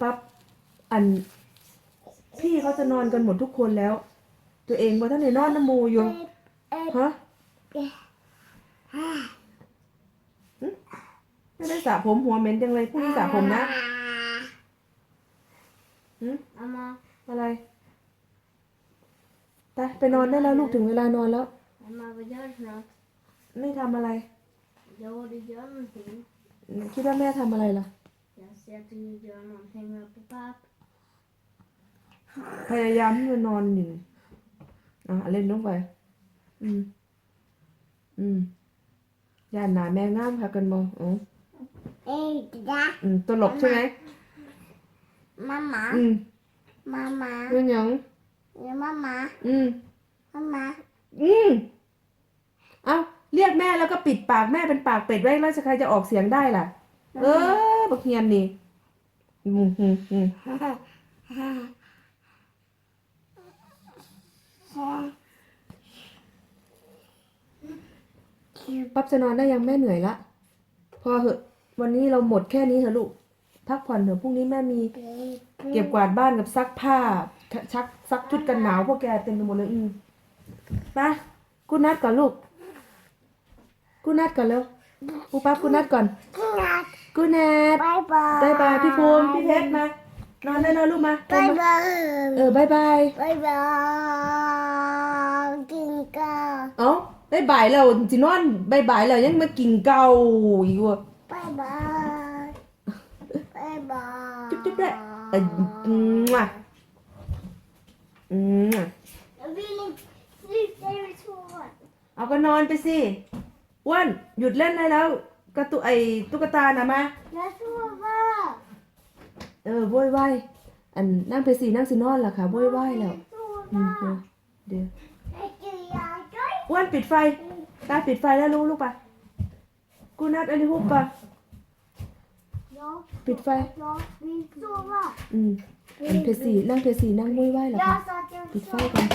ปั๊บอันพี่เขาจะนอนกันหมดทุกคนแล้ว ตัวเองว่าท่านในนอนน้ำมูอยู่ฮะหึไม่ได้สระผมหัวเหม็นจังเลยพรุ่งนี้สระผมนะหึ Mamma, อะไรไปไปนอนได้แล้วลูกถึงเวลานอนแล้ว mamma vad gör du för något? ไม่ทำอะไร Jo, du gör någonting. คิดว่าแม่ทำอะไรล่ะ Jag ser att du gör någonting med pappa. พยายามให้มันนอนอยู่อะเล่นลงไป อืม อืมย่านหนาแม่งามค่ะกันมองอ๋อ Hej, da. อืมตลกใช่ไหม Mamma, อืม mamma, เรื่องหยัง ja, mamma, อืม mamma. อืมเอาเรียกแม่แล้วก็ปิดปากแม่เป็นปากเป็ดไว้แล้วจะใครจะออกเสียงได้ล่ะ เออบักเฮียนนี่อืมอืมอืมปั๊บจะนอนได้ยังแม่เหนื่อยละ พอเหอะ วันนี้เราหมดแค่นี้เถอะลูก พักผ่อนเถอะพรุ่งนี้แม่มี เก็บกวาดบ้านกับซักผ้า ชักซักชุดกันหนาวพวกแกเต็มไปหมดเลยอืมไปกูนัดก่อนลูก กูนัดก่อนเร็วกูปั๊บกูนัดก่อนกูนัด Bye bye. บายบายพี่ภูมิพี่เพชรมานอนได้แล้วลูกมาเดิน Bye มา bye. เออบายบาย Bye bye. Ginka. เอ้าบายบายแล้วจินอนบายบายแล้วยังมากินเกาอีกวะ Bye bye. Bye bye. จุ๊บจุ๊บด้วยเอ้ยอืมว่ะอืมว่ะ Jag vill inte sluta i toan. เอาก็นอนไปสิอ้วนหยุดเล่นได้แล้ว กระตุไอตุ๊กตานะมา Jag sover. เออโวยวายอันนั่งไปสินั่งสินอนล่ะค่ะโวยวายแล้วอืมเดี๋ยวเดี๋ยวอ้วนปิดไฟตาปิดไฟแล้วลูกลูกปะกูนัดอันนี้ฮุบปะ Jag, ปิดไฟ jag vill sova. อืมอันเพชรสีนั่งเพชรสีนั่งโวยวายเหรอคะ Jag sa att jag ปิด vill ไฟ sova. ก่อนค่ะ